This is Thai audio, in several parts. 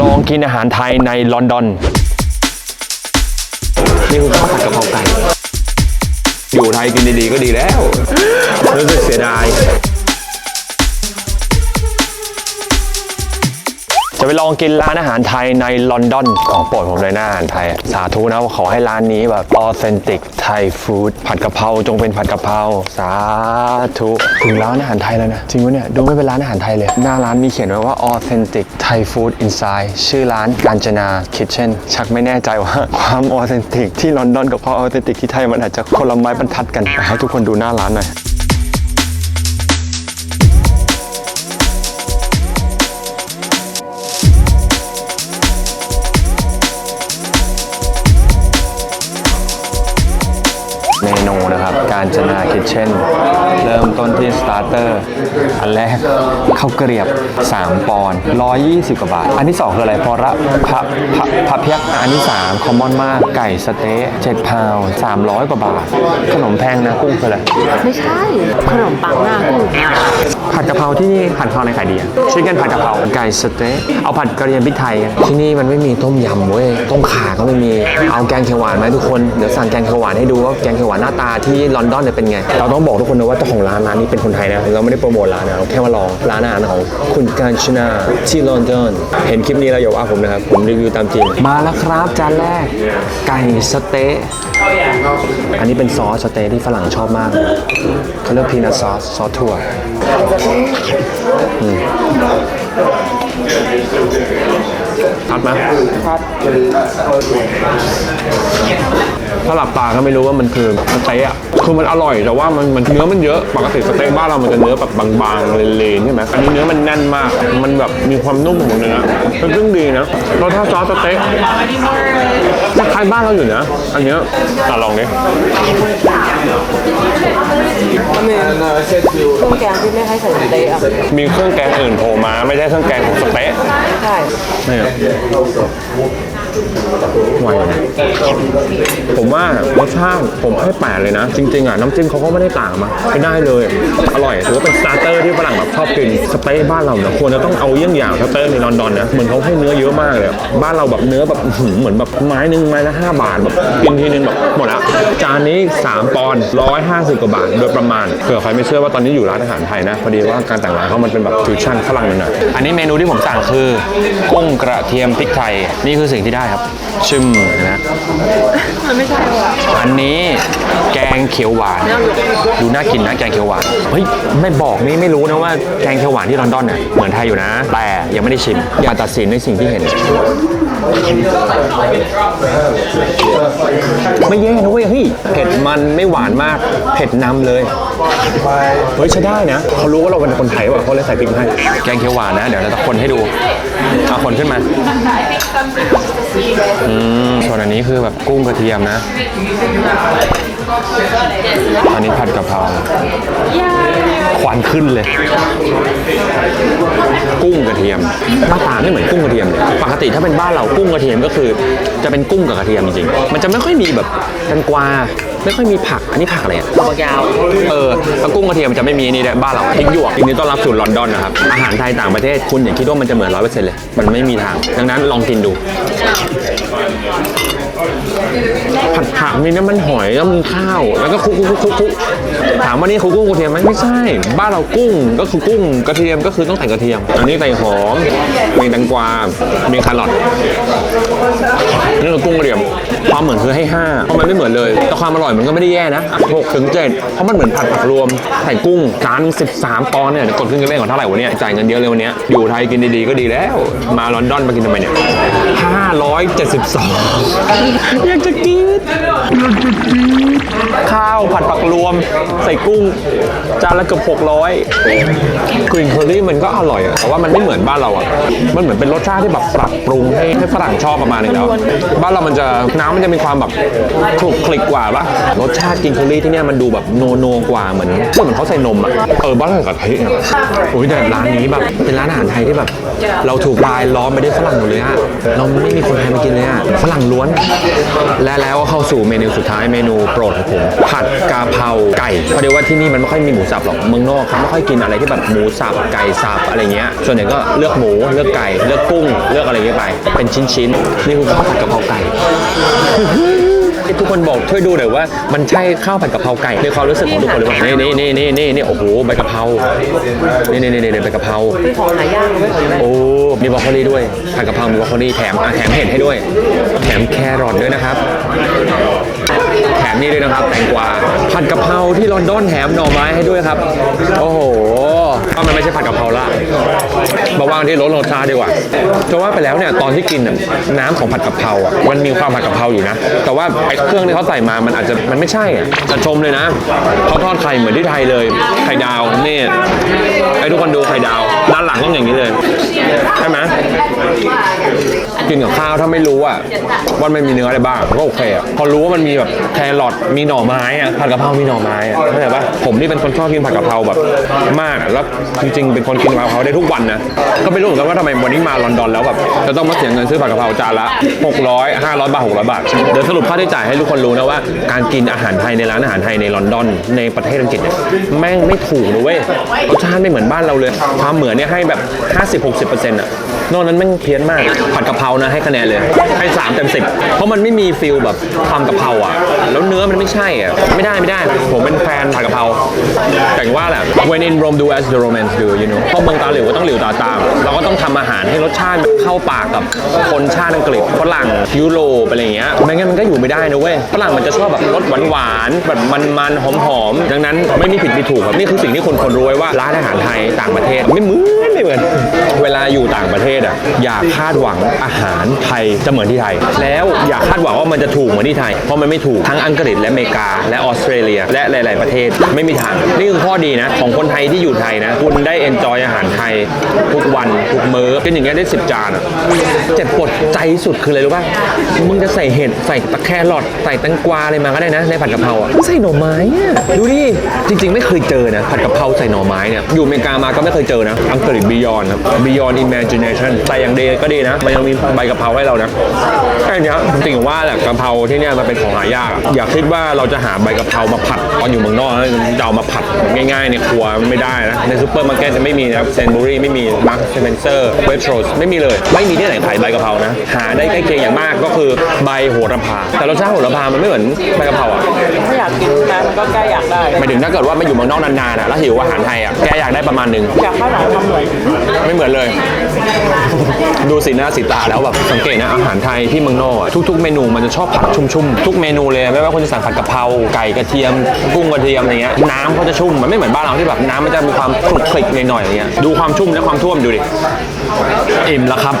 ลองกินอาหารไทยในลอนดอน นี่คือข้าวผัดกะเพราไก่ อยู่ไทยกินดีๆก็ดีแล้ว รู้สึกเสียดาย จะไปลองกินร้านอาหารไทยในลอนดอนของโปรดผมเลยนะอาหารไทย สาธุนะขอให้ร้านนี้แบบออเ e นติกไทยฟู้ดผัดกะเพราจงเป็นผัดกะเพราสาธุถึงร้านอาหารไทยแล้วนะจริงวะเนี่ยดูไม่เป็นร้านอาหารไทยเลย หน้าร้านมีเขียนไว้ว่า authentic Thai food inside ชื่อร้านกาญจนา kitchen ชักไม่แน่ใจว่าความออเ e นติกที่ลอนดอนกับความออเ e นติกที่ไทยมันอาจจะคนละไม้บรรทัดกันให้ทุกคนดูหน้าร้านหน่อย ต้นที่สตาร์เตอร์ อร์อันแรกข้าวเกรียบ 3 ปอนด์120 กว่าบาท อันที่ 2 คืออะไรพอระพะพะพะเพียกอันที่ 3 คอมมอนมากไก่สะเต๊ะ7พาวด์300กว่าบาท ขนมแพงนะกุ้งคืออะไรไม่ใช่ ขนมปังหน้ากุ้งผัดกะเพราที่นี่ผัดกะเพราในขายดีอะชิคเก้นผัดกะเพราไก่สะเต๊ะเอาผัดกระเทียมพริกไทยกันที่นี่มันไม่มีต้มยำเว้ยต้มข่าก็ไม่มีเอาแกงเขียวหวานไหมทุกคนเดี๋ยวสั่งแกงเขียวหวานให้ดูว่าแกงเขียวหวานหน้าตาที่ลอนดอนเนี่ยเป็นไง เราต้องบอกทุกคนนะว่าเจ้าของร้านร้านนี้เป็นคนไทยนะเราไม่ได้โปรโมทร้านนะเราแค่มาลองร้านอาหารของคุณการชนาที่ลอนดอนเห็นคลิปนี้แล้วอย่าว่าผมนะครับผมรีวิวตามจริง มาแล้วครับจานแรก ไก่สะเต๊ะอันนี้เป็นซอสสเต๊ะที่ฝรั่งชอบมากเลยเขาเรียกพีนัทซอสซอสถั่วชัดไหมชัด ถ้าหลับตาก็ไม่รู้ว่ามันคือสเต๊ะอะคือมันอร่อยแต่ว่ามันมันเนื้อมันเยอะปกติสเต๊ะบ้านเรามันจะเนื้อแบบบางๆเลนๆใช่ไหมอันนี้เนื้อมันแน่นมาก มันแบบมีความนุ่มของเนื้อมันซึ่งดีนะแล้วถ้าซอสสเต๊ะคล้ายๆบ้านเราอยู่นะ อันเนี้ยอะลองดิ เครื่องแกงที่ไม่ให้ใส่สเต๊ะอะมีเครื่องแกงอื่นโผล่มา ไม่ใช่เครื่องแกงของสเต๊ะใช่ เนี่ย ไหวนะผมว่ารสชาติผมให้แปดเลยนะ จริง ๆอะน้ำจิ้มเขาก็ไม่ได้ต่างมาไม่ได้เลย อร่อยถือว่าเป็นสตาร์เตอร์ที่ฝรั่งแบบชอบกินสเต๊ะบ้านเราเนี่ยควรจะต้องเอาเยี่ยงอย่างสเต๊ะในลอนดอนนะเหมือนเขาให้เนื้อเยอะมากเลยบ้านเราแบบเนื้อแบบเหมือนแบบไม้หนึ่งไม้ละห้าบาทแบบกินทีนึงแบบหมดละจานนี้ 3 ปอนด์150กว่าบาทโดยประมาณเผื่อใครไม่เชื่อว่าตอนนี้อยู่ร้านอาหารไทยนะพอดีว่าการแต่งร้านเขามันเป็นแบบฟิวชั่นฝรั่งหน่อยอันนี้เมนูที่ผมสั่งคือกุ้งกระเทียมพริกไทยนี่คือสิ่งที่ได้ครับ ชึมนะมันไม่ใช่ว่ะอันนี้แกงเขียวหวาน ดูน่ากินนะแกงเขียวหวาน เฮ้ยไม่บอกนี่ไม่รู้นะว่าแกงเขียวหวานที่ลอนดอนเนี่ยเหมือนไทยอยู่นะ แต่ยังไม่ได้ชิม อย่าตัดสินในสิ่งที่เห็น ไม่แย่นะเว้ยเฮ้ยเผ็ดมันไม่หวานมาก เผ็ดนำเลยเฮ้ยใช้ได้นะเขารู้ว่าเราเป็นคนไทยว่ะเขาเลยใส่พริกให้แกงเขียวหวานนะ เดี๋ยวเราจะคนให้ดู คนขึ้นมาอืมส่วนอันนี้คือแบบกุ้งกระเทียมนะ อันนี้ผัดกะเพราควันขึ้นเลย กุ้งกระเทียมหน้าตาไม่เหมือนกุ้งกระเทียมเลยปกติถ้าเป็นบ้านเรากุ้งกระเทียมก็คือ จะเป็นกุ้งกับกระเทียมจริงๆมันจะไม่ค่อยมีแบบแตงกวา ไม่ค่อยมีผักอันนี้ผักอะไรอะตัวยาวเออแล้วกุ้งกระเทียมจะไม่มีนี่ด้วยบ้านเราพริกหยวกยินดีต้อนรับสู่ลอนดอนนะครับอาหารไทยต่างประเทศคุณอย่าคิดว่ามันจะเหมือนร้อยเปอร์เซ็นต์เลย มันไม่มีทาง ดังนั้นลองกินดู ผัดผักมีน้ำมันหอยแล้วมีข้าว แล้วก็คุกคุกคุกคุกถามว่านี่คือกุ้งกระเทียมไหมไม่ใช่ บ้านเรากุ้งก็คือกุ้งกระเทียมก็คือต้องใส่กระเทียม อันนี้ใส่หอมมีแตงกวา มีแครอทนี่คือกุ้งกระเทียมความเหมือนคือให้ห้าเพราะมันไม่เหมือนเลย แต่ความอร่อยมันก็ไม่ได้แย่นะหกถึงเจ็ดเพราะมันเหมือนผัดผักรวมใส่กุ้งจานสิบสามปอนเนี่ยกดขึ้นกันเล่นก่อนเท่าไหร่วะเนี่ยจ่ายเงินเยอะเลยวันเนี้ยอยู่ไทยกินดีๆก็ดีแล้ว มาลอนดอนมากินทำไมเนี่ยห้าร้อยเจ็ดสิบสองอยากจะกินข้า วผัดผักรวม ใส่กุ้ง จานละเกือบหกร้อยกลิ่นเคอรี่มันก็อร่อยอะแต่ว่ามันไม่เหมือนบ้านเราอะมันเหมือนเป็นรสชาติที่แบบปรับปรุงให้ให้ฝรั่งชอบประมาณนึงแล้ว บ้านเรามันจะน้ำมันจะมีความแบบคลุกคลิกกว่าปะรสชาติกินเคอรี่ที่เนี่ยมันดูแบบโนโนกว่าเหมือนเหมือนเขาใส่นมอะเออบ้านเราใส่กะทิอะโอ้ยแต่ร้านนี้แบบเป็นร้านอาหารไทยที่แบบ เราถูกรายล้อมไปด้วยฝรั่งหมดเลยอะเราไม่มีคนไทยมากินเลยอะฝรั่งล้วน และแล้วก็เข้าสู่เมนูสุดท้ายเมนูโปรดของผมผัดกะเพราไก่เพราะเดี๋ยวว่าที่นี่มันไม่ค่อยมีหมูสับหรอกเมืองนอกเขาไม่ค่อยกินอะไรที่แบบหมูสับไก่สับอะไรเงี้ยส่วนใหญ่ก็เลือกหมูเลือกไก่เลือกกุ้งเลือกอะไรเงี้ยไป เป็นชิ้นๆนี่คือข้าวผัดกะเพราไก่ทุกคนบอกช่วยดูหน่อยว่ามันใช่ข้าวผัดกะเพราไก่ในความรู้สึกของทุกคนหรือเปล่านี่นี่นี่นี่นี่นี่โอ้โหใบกะเพรานี่นี่นี่นี่ใบกะเพราเป็นของหายากเลยไม่ของโอ้มีบรอกโคลีด้วยผัดกะเพรามีบรอกโคลีแถมอะแถมเห็ดให้ด้วย แถมแครอทด้วยนะครับแถ มนี่ด้วยนะครับ แตงกวาผัดกะเพราที่ลอนดอนแถมหน่อไม้ให้ด้วยครับ โอ้โหก็มันไม่ใช่ผัดกะเพราละมาว่างที่รสรสชาติดีกว่าจะว่าไปแล้วเนี่ยตอนที่กินน่ะน้ำของผัดกะเพราอะมันมีความผัดกะเพราอยู่นะ แต่ว่าไอ้เครื่องที่เขาใส่มามันอาจจะมันไม่ใช่อะจะชมเลยนะเขาทอดไข่เหมือนที่ไทยเลยไข่ดาวนี่ไอ้ทุกคนดูไข่ดาว ด้านหลังต้องอย่างนี้เลยใช่ไหม กินกับข้าวถ้าไม่รู้อะว่ามันมีเนื้ออะไรบ้างก็โอเคอะพอรู้ว่ามันมีแบบแครอทมีหน่อไม้อะผัดกะเพรามีหน่อไม้อะเข้าใจปะผมนี่เป็นคนชอบกินผัดกะเพราแบบมากอะแล้วจริงๆเป็นคนกินผัดกะเพราได้ทุกวันนะก็ไม่รู้เหมือนกันว่าทำไมวันนี้มาลอนดอนแล้วแบบจะต้องมาเสียเงินซื้อผัดกะเพราจานละ 600 500 บาท 600 บาท เดี๋ยวสรุปค่าใช้จ่ายให้ทุกคนรู้นะว่า การกินอาหารไทยในร้านอาหารไทยในลอนดอน ในประเทศอังกฤษเนี่ยแม่งไม่ถูกนะเว้ยรสชาติไม่เหมือนบ้านเราเลย ความเหมือนเนี่ยให้แบบ 50-60%อะนอกนั้นแม่งเพี้ยนมากผัดกะเพรานะ ให้คะแนนเลย ให้ 3 เต็ม 10 เพราะมันไม่มีฟิลแบบความกะเพราอะ แล้วเนื้อมันไม่ใช่อะ ไม่ได้ไม่ได้ ผมเป็นแฟนผัดกะเพรา แต่ว่าแหละ when in Rome do as the Romans do you know เพราะเมืองตาหลิวก็ต้องหลิวตาตาม เราก็ต้องทำอาหารให้รสชาติเข้าปากกับคนชาติอังกฤษฝรั่งยุโรปอะไรเงี้ย ไม่งั้นมันก็อยู่ไม่ได้นะเว้ย ฝรั่งมันจะชอบแบบรสหวานๆแบบมันๆหอมๆ ดังนั้นไม่มีผิดมีถูกครับ นี่คือสิ่งที่คนคนรู้ไว้ว่าร้านอาหารไทยต่างประเทศไม่เหมือนไม่เหมือน เวลาอยู่ต่างประเทศอะอย่าคาดหวังอาหารไทยจะเหมือนที่ไทย แล้วอย่าคาดหวังว่ามันจะถูกเหมือนที่ไทย เพราะมันไม่ถูกทั้งอังกฤษและอเมริกา และออสเตรเลีย และหลาย ๆ ประเทศไม่มีทาง นี่คือข้อดีนะ ของคนไทยที่อยู่ไทยนะ คุณได้เอนจอยอาหารไทย ทุกวัน ทุกมื้อกินอย่างเงี้ยได้ 10 จานอะเจ็บปวดใจสุดคืออะไรรู้ป่ะมึงจะใส่เห็ดใส่ตะแครอทใส่แตงกวาอะไรมาก็ได้นะในผัดกะเพราอะใส่หน่อไม้อะดูดิจริง ๆ ไม่เคยเจอนะผัดกะเพราใส่หน่อไม้เนี่ยอยู่อเมริกามาก็ไม่เคยเจอนะอังกฤษ Beyond นะ Beyond Imagination ใส่อย่างเดก็ดีนะมันยังมีบกะเพราให้เรานะแค่เนี้ยจริงๆว่าแหละกะเพราที่เนี่ยมันเป็นของหายากอะอย่าคิดว่าเราจะหาใบกะเพรามาผัดตอนอยู่เมืองนอกแล้วจะเอามาผัดง่ายๆในครัวไม่ได้นะในซูเปอร์มาร์เก็ตจะไม่มีนะครับเซนบูรี่ไม่มีมาร์คเซเวนเซอร์เวทโรสไม่มีเลย ไม่มีที่ไหนขายใบกะเพรานะหาได้ใกล้เคียงอย่างมากก็คือใบโหระพา แต่รสชาติโหระพามันไม่เหมือนใบกะเพราอะถ้าอยากกินนะมันก็ใกล้อยากได้หมายถึงถ้าเกิดว่าไม่อยู่เมืองนอกนานๆอะแล้วหิวอาหารไทยอะแกอยากได้ประมาณหนึงอยากให้หลานทำเหมือนไม่เหมือนเลย ดูสีหน้าสีตาแล้วแบบสังเกตนะอาหารไทยที่เมืองนอกอะทุกๆ เมนูมันจะชอบผัดชุ่มๆ ทุกเมนูเลยไม่ว่าคุณจะสั่งผัดกะเพราไก่กระเทียม กุ้งกระเทียมอะไรเงี้ยน้ำเขาจะชุ่มมันไม่เหมือนบ้านเราที่แบบน้ำมันจะมีความคลุกคลิกหน่อยๆอย่างเงี้ยดูความชุ่มและความท่วมดูดิอิ่มแล้วครับ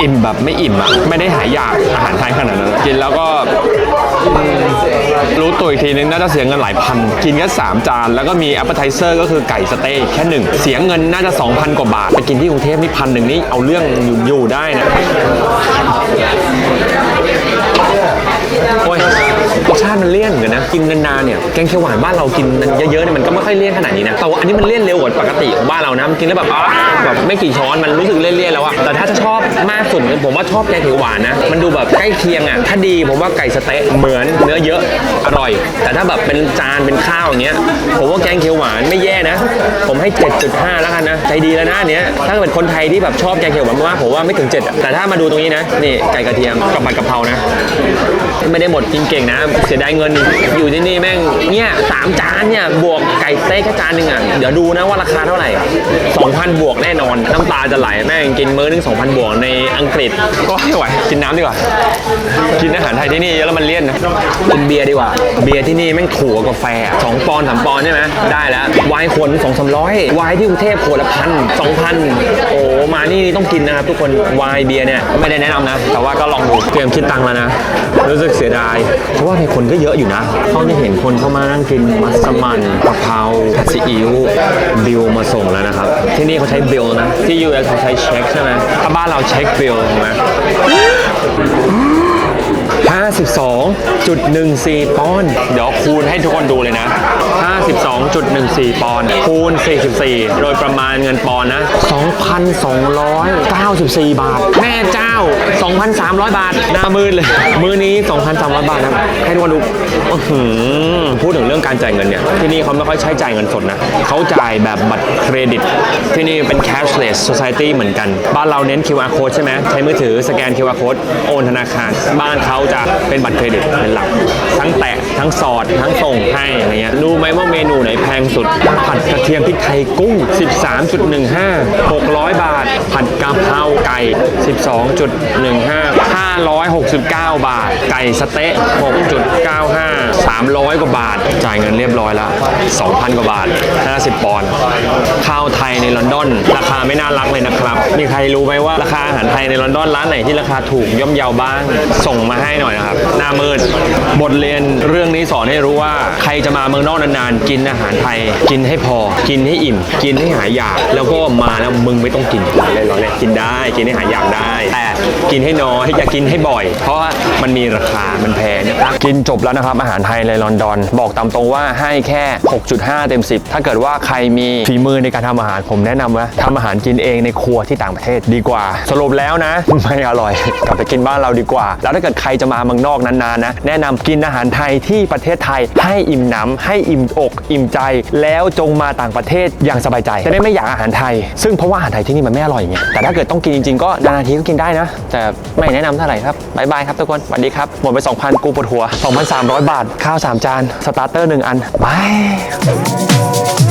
อิ่มแบบไม่อิ่มอะไม่ได้หายอยากอาหารไทยขนาดนั้นกินแล้วก็รู้ตัวอีกทีนึงน่าจะเสียเงินหลายพัน กินแค่สามจาน แล้วก็มี a p p e t i z e r ก็คือไก่สเต๊กแค่หนึ่ง เสียเงินน่าจะ 2,000 กว่าบาท ไปกินที่กรุงเทพนี่พันหนึ่งนี่เอาเรื่องอยู่ได้นะ โอ้ยรสชาติมัน เลี่ยนเหมือนกันนะกินนานๆเนี่ยแกงเขียวหวานบ้านเรากินเยอะๆเนี่ยมันก็ไม่ค่อยเลี่ยนขนาดนี้นะแต่ว่าอันนี้มันเลี่ยนเร็วกว่าปกติของบ้านเรานะกินแล้วแบบอ้าวแบบไม่กี่ช้อนมันรู้สึกเลี่ยนๆแล้วอะแต่ถ้าจะชอบมากสุดผมว่าชอบแกงเขียวหวานนะมันดูแบบใกล้เคียงอะถ้าดีผมว่าไก่สเต๊ะเหมือนเนื้อเยอะอร่อย แต่ถ้าแบบเป็นจานเป็นข้าวอย่างเงี้ยผมว่าแกงเขียวหวานไม่แย่นะ ผมให้ 7.5 แล้วกันนะใจดีแล้วนะเนี้ยถ้าเป็นคนไทยที่แบบชอบแกงเขียวหวานมากผมว่าไม่ถึง 7 แต่ถ้ามาดูตรงนี้นะนี่ไก่กระเทียมกับผัดกะเพรานะ ไม่ได้หมดกินเก่งนะเสียดายเงินอยู่ที่นี่แม่งเนี่ยสามจานเนี่ยบวกไก่สเต็กแค่จานหนึ่งอะเดี๋ยวดูนะว่าราคาเท่าไหร่ 2,000 บวกแน่นอน น้ำตาจะไหลแม่งกินมื้อนึง2,000 บวกในอังกฤษก็ไม่ไหวกินน้ำดีกว่า กินอาหารไทยที่นี่เยอะแล้วมันเลี่ยนนะกินเบียร์ดีกว่า เบียร์ที่นี่แม่งถูกกว่ากาแฟสองปอนด์สามปอนด์ใช่ไหมได้แล้วไวน์ขวดสองสามร้อยไวน์ที่กรุงเทพขวดละพันสองพันโอ้มานี่ต้องกินนะครับทุกคนไวน์เบียร์เนี่ยไม่ได้แนะนำนะ แต่ว่าก็ลองดูเตรียมคิดตังค์แล้วนะ รู้สึกเสียดายเพราะว่าในคนก็เยอะอยู่นะ เขาจะเห็นคนเข้ามานั่งกินมัสมั่นกะเพราผัดซีอิ๊วบิลมาส่งแล้วนะครับ ที่นี่เขาใช้บิลนะ ที่ US เขาใช้เช็คใช่ไหมถ้าบ้านเราเช็คบิลถูกไหม 52.14 ปอนด์ เดี๋ยวคูณให้ทุกคนดูเลยนะ 52.14 ปอนด์ คูณ 44 โดยประมาณเงินปอนด์นะ 2,294 บาท แม่เจ้า 2,300 บาท หน้ามืดเลย มือนี้ 2,300 บาทนะให้ทุกคนดูพูดถึงเรื่องการจ่ายเงินเนี่ย ที่นี่เขาไม่ค่อยใช้จ่ายเงินสดนะ เขาจ่ายแบบบัตรเครดิต ที่นี่เป็น cashless society เหมือนกัน บ้านเราเน้น QR code ใช่ไหม ใช้มือถือสแกน QR code โอนธนาคาร บ้านเขาจะเป็นบัตรเครดิตเป็นหลัก ทั้งแตะทั้งสอดทั้งส่งให้อะไรเงี้ยรู้ไหมว่าเมนูไหนแพงสุด ผัดกระเทียมพริกไทยกุ้ง 13.15 600 บาท ผัดกะเพราไก่ 12.15 569 บาท ไก่สเต๊ะ6.95 300 กว่าบาท จ่ายเงินเรียบร้อยแล้ว2,000 กว่าบาท 50 ปอนด์ข้าวไทยในลอนดอน ราคาไม่น่ารักเลยนะครับ มีใครรู้ไหมว่าราคาอาหารไทยในลอนดอนร้านไหนที่ราคาถูกย่อมเยาบ้าง ส่งมาให้หน่อยนะครับ หน้ามืด บทเรียนเรื่องนี้สอนให้รู้ว่าใครจะมาเมืองนอกนานๆ กินอาหารไทย กินให้พอ กินให้อิ่ม กินให้หายอยาก แล้วก็มาแล้วมึงไม่ต้องกินอะไรหรอเนี่ยกินได้ กินให้หายอยากได้ แต่กินให้น้อยอย่ากินนให้บ่อย เพราะว่ามันมีราคา มันแพงนะครับกินจบแล้วนะครับ อาหารไทยในลอนดอน บอกตามตรงว่าให้แค่ 6.5 เต็ม 10 ถ้าเกิดว่าใครมีฝีมือในการทำอาหารผมแนะนำว่าทำอาหารกินเองในครัวที่ต่างประเทศดีกว่า สรุปแล้วนะไม่อร่อย กลับไปกินบ้านเราดีกว่า แล้วถ้าเกิดใครจะมาเมืองนอกนานๆนะแนะนำกินอาหารไทยที่ประเทศไทย ให้อิ่มหนำให้อิ่มอก อิ่มใจ แล้วจงมาต่างประเทศอย่างสบายใจจะได้ไม่อยากอาหารไทย ซึ่งเพราะว่าอาหารไทยที่นี่มันไม่อร่อยไงแต่ถ้าเกิดต้องกินจริงๆก็นานๆทีก็กินได้นะ แต่ไม่แนะนำเท่าไหร่ครับบายบายครับทุกคนสวัสดีครับ หมดไป 2,000 กูปวดหัว 2,300 บาท ข้าว 3 จาน สตาร์เตอร์ 1 อันบาย